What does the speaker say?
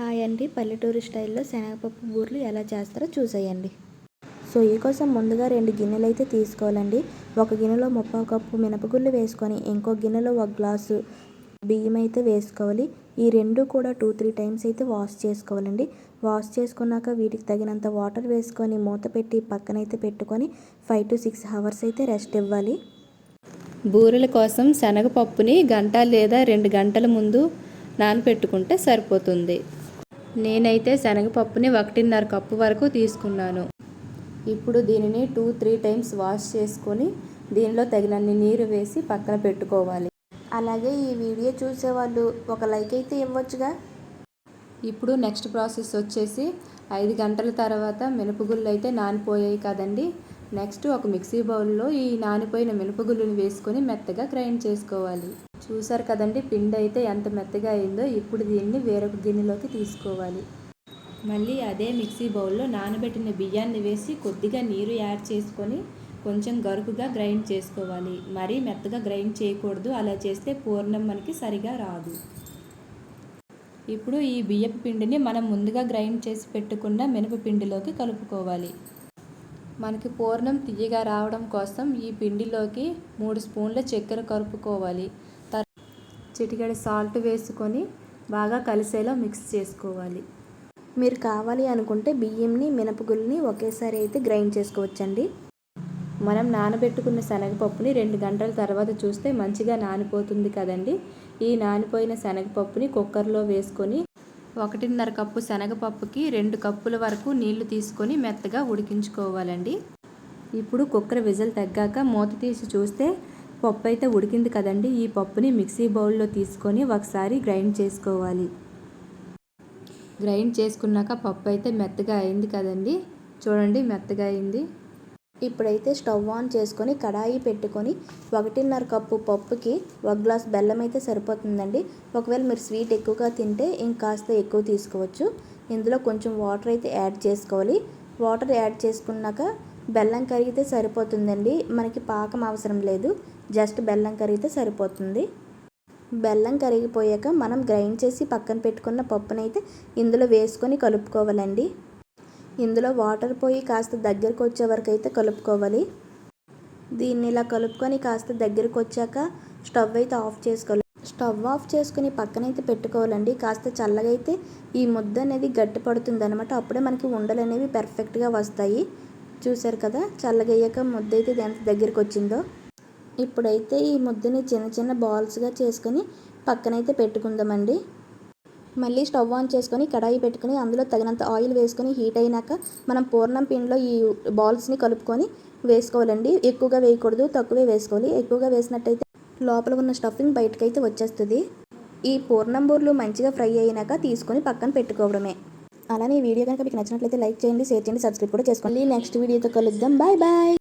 Hi అండి. పల్లెటూరు స్టైల్లో శనగపప్పు బూరెలు ఎలా చేస్తారో చూసేయండి. సో ఈ కోసం ముందుగా రెండు గిన్నెలు అయితే తీసుకోవాలండి. ఒక గిన్నెలో ముప్పావు కప్పు మినపగుళ్ళు వేసుకొని ఇంకో గిన్నెలో ఒక గ్లాసు బియ్యం అయితే వేసుకోవాలి. ఈ రెండు కూడా టూ త్రీ టైమ్స్ అయితే వాష్ చేసుకోవాలండి. వాష్ చేసుకున్నాక వీటికి తగినంత వాటర్ వేసుకొని మూత పెట్టి పక్కనైతే పెట్టుకొని ఫైవ్ టు సిక్స్ అవర్స్ అయితే రెస్ట్ ఇవ్వాలి. బూరెల కోసం శనగపప్పుని గంట లేదా రెండు గంటల ముందు నానపెట్టుకుంటే సరిపోతుంది. నేనైతే శనగపప్పుని ఒకటిన్నర కప్పు వరకు తీసుకున్నాను. ఇప్పుడు దీనిని టూ త్రీ టైమ్స్ వాష్ చేసుకొని దీనిలో తగినన్ని నీరు వేసి పక్కన పెట్టుకోవాలి. అలాగే ఈ వీడియో చూసేవాళ్ళు ఒక లైక్ అయితే ఇవ్వచ్చుగా. ఇప్పుడు నెక్స్ట్ ప్రాసెస్ వచ్చేసి ఐదు గంటల తర్వాత మినపగుళ్ళు అయితే నానిపోయాయి కదండి. నెక్స్ట్ ఒక మిక్సీ బౌల్లో ఈ నానిపోయిన మినపగుళ్ళుని వేసుకొని మెత్తగా గ్రైండ్ చేసుకోవాలి. చూసారు కదండి పిండి అయితే ఎంత మెత్తగా అయిందో ఇప్పుడు దీన్ని వేరొక గిన్నెలోకి తీసుకోవాలి. మళ్ళీ అదే మిక్సీ బౌల్లో నానబెట్టిన బియ్యాన్ని వేసి కొద్దిగా నీరు యాడ్ చేసుకొని కొంచెం గరుకుగా గ్రైండ్ చేసుకోవాలి. మరీ మెత్తగా గ్రైండ్ చేయకూడదు అలా చేస్తే పూర్ణం మనకి సరిగా రాదు. ఇప్పుడు ఈ బియ్యపు పిండిని మనం ముందుగా గ్రైండ్ చేసి పెట్టుకున్న మినపపిండిలోకి కలుపుకోవాలి. మనకి పూర్ణం తియ్యగా రావడం కోసం ఈ పిండిలోకి మూడు స్పూన్ల చక్కెర కలుపుకోవాలి. చిటికెడు సాల్ట్ వేసుకొని బాగా కలిసేలా మిక్స్ చేసుకోవాలి. మీరు కావాలి అనుకుంటే బియ్యంని మినపగుల్ని ఒకేసారి అయితే గ్రైండ్ చేసుకోవచ్చండి. మనం నానబెట్టుకున్న శనగపప్పుని రెండు గంటల తర్వాత చూస్తే మంచిగా నానిపోతుంది కదండి. ఈ నానిపోయిన శనగపప్పుని కుక్కర్లో వేసుకొని ఒకటిన్నర కప్పు శనగపప్పుకి రెండు కప్పుల వరకు నీళ్ళు తీసుకొని మెత్తగా ఉడికించుకోవాలండి. ఇప్పుడు కుక్కర్ విజిల్ తగ్గాక మూత తీసి చూస్తే పప్పు అయితే ఉడికింది కదండి ఈ పప్పుని మిక్సీ బౌల్లో తీసుకొని ఒకసారి గ్రైండ్ చేసుకోవాలి. గ్రైండ్ చేసుకున్నాక పప్పు అయితే మెత్తగా అయింది కదండి చూడండి మెత్తగా అయింది. ఇప్పుడైతే స్టవ్ ఆన్ చేసుకొని కడాయి పెట్టుకొని ఒకటిన్నర కప్పు పప్పుకి ఒక గ్లాస్ బెల్లం అయితే సరిపోతుందండి. ఒకవేళ మీరు స్వీట్ ఎక్కువగా తింటే ఇంకాస్త ఎక్కువ తీసుకోవచ్చు. ఇందులో కొంచెం వాటర్ అయితే యాడ్ చేసుకోవాలి. వాటర్ యాడ్ చేసుకున్నాక బెల్లం కరిగితే సరిపోతుందండి. మనకి పాకం అవసరం లేదు. జస్ట్ బెల్లం కరిగితే సరిపోతుంది. బెల్లం కరిగిపోయాక మనం గ్రైండ్ చేసి పక్కన పెట్టుకున్న పప్పునైతే ఇందులో వేసుకొని కలుపుకోవాలండి. ఇందులో వాటర్ పోయి కాస్త దగ్గరకు వచ్చే వరకు అయితే కలుపుకోవాలి. దీన్ని ఇలా కలుపుకొని కాస్త దగ్గరకు వచ్చాక స్టవ్ అయితే ఆఫ్ చేసుకోవాలి. స్టవ్ ఆఫ్ చేసుకుని పక్కనైతే పెట్టుకోవాలండి. కాస్త చల్లగా అయితే ఈ ముద్ద అనేది గట్టి పడుతుంది అనమాట అప్పుడే మనకి ఉండలు అనేవి పర్ఫెక్ట్గా వస్తాయి. చూసారు కదా చల్లగయ్యాక ముద్ద అయితే ఎంత దగ్గరికి వచ్చిందో ఇప్పుడైతే ఈ ముద్దని చిన్న చిన్న బాల్స్గా చేసుకొని పక్కనైతే పెట్టుకుందామండి. మళ్ళీ స్టవ్ ఆన్ చేసుకొని కడాయి పెట్టుకొని అందులో తగినంత ఆయిల్ వేసుకొని హీట్ అయినాక మనం పూర్ణం పిండిలో ఈ బాల్స్ని కలుపుకొని వేసుకోవాలండి. ఎక్కువగా వేయకూడదు తక్కువే వేసుకోవాలి. ఎక్కువగా వేసినట్టయితే లోపల ఉన్న స్టఫింగ్ బయటకైతే వచ్చేస్తుంది. ఈ పూర్ణం బూర్లు మంచిగా ఫ్రై అయినాక తీసుకొని పక్కన పెట్టుకోవడమే. అలానే ఈ వీడియో కనుక మీకు నచ్చినట్లయితే లైక్ చేయండి షేర్ చేయండి సబ్స్క్రైబ్ కూడా చేసుకోండి. నెక్స్ట్ వీడియోతో కలుద్దాం. Bye bye